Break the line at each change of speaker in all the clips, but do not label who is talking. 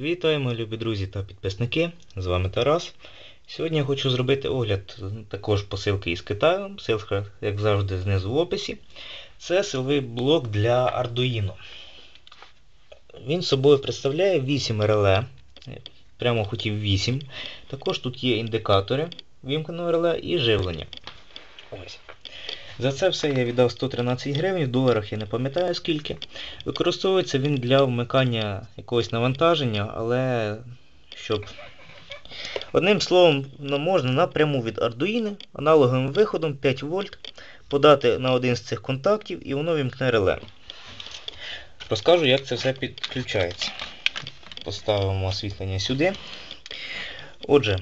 Вітаємо, любі друзі та підписники. З вами Тарас. Сьогодні я хочу зробити огляд також посилки із Китаю. Ссылка, як завжди, знизу в описі. Це силовий блок для Arduino. Він собою представляє 8 реле. Прямо хотів 8. Також тут є індикатори вімкненого реле і живлення. Ось. За це все я віддав 113 гривень, в доларах я не пам'ятаю скільки. Використовується він для вмикання якогось навантаження, але щоб. Одним словом, ну, можна напряму від Arduino аналоговим виходом 5 вольт подати на один з цих контактів і воно вімкне реле. Розкажу, як це все підключається. Поставимо освітлення сюди. Отже,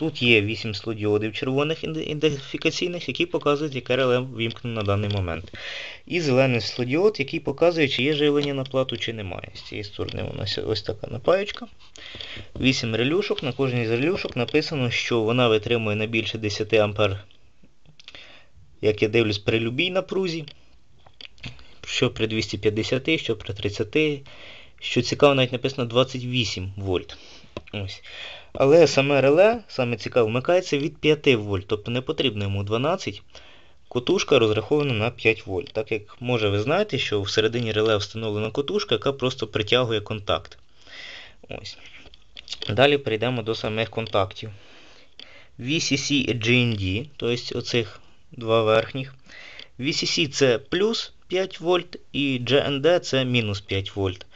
Тут є 8 слодіодів червоних ідентифікаційних, які показують, яке реле вімкнено на даний момент. І зелений слодіод, який показує, чи є живлення на плату, чи немає. З цієї сторони у нас ось така напаєчка. 8 релюшок. На кожній з релюшок написано, що вона витримує не більше 10 А, як я дивлюсь, при любій напрузі. Що при 250, що при 30. Що цікаво, навіть написано 28 вольт. Ось. Але саме реле, саме цікаво, вмикається від 5 вольт, тобто не потрібно йому 12. Котушка розрахована на 5 вольт. Так як може ви знаєте, що всередині реле встановлена котушка, яка просто притягує контакт. Ось. Далі перейдемо до самих контактів. VCC і GND, тобто оцих два верхніх. VCC це плюс 5 вольт і GND це мінус 5 вольт.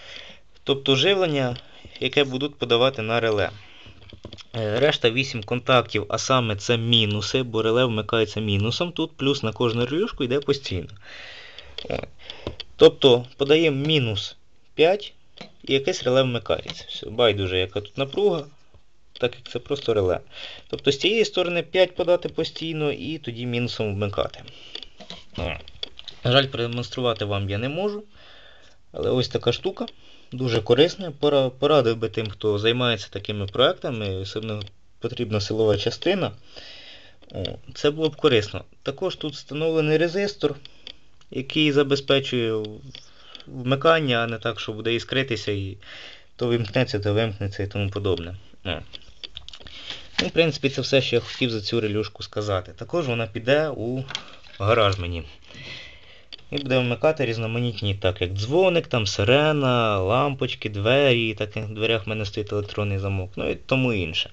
Тобто живлення, яке будуть подавати на реле. Решта 8 контактів, а саме це мінуси, бо реле вмикається мінусом. Тут плюс на кожну релюшку йде постійно. Тобто подаємо мінус 5 і якесь реле вмикається. Все, Байдуже, яка тут напруга, так як це просто реле. Тобто з цієї сторони 5 подати постійно і тоді мінусом вмикати. На жаль, продемонструвати вам я не можу. Але ось така штука. Дуже корисна. Порадив би тим, хто займається такими проектами, особливо потрібна силова частина. Це було б корисно. Також тут встановлений резистор, який забезпечує вмикання, а не так, що буде іскритися і то вимкнеться, то вимкнеться і тому подобне. Ну, В принципі, це все, що я хотів за цю релюшку сказати. Також вона піде у гараж мені. І буде вмикати різноманітні, так як дзвоник, там сирена, лампочки, двері, так в дверях в мене стоїть електронний замок, ну і тому інше.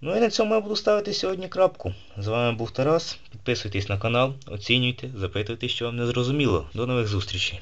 Ну і на цьому я буду ставити сьогодні крапку. З вами був Тарас. Підписуйтесь на канал, оцінюйте, запитуйте, що вам не зрозуміло. До нових зустрічей.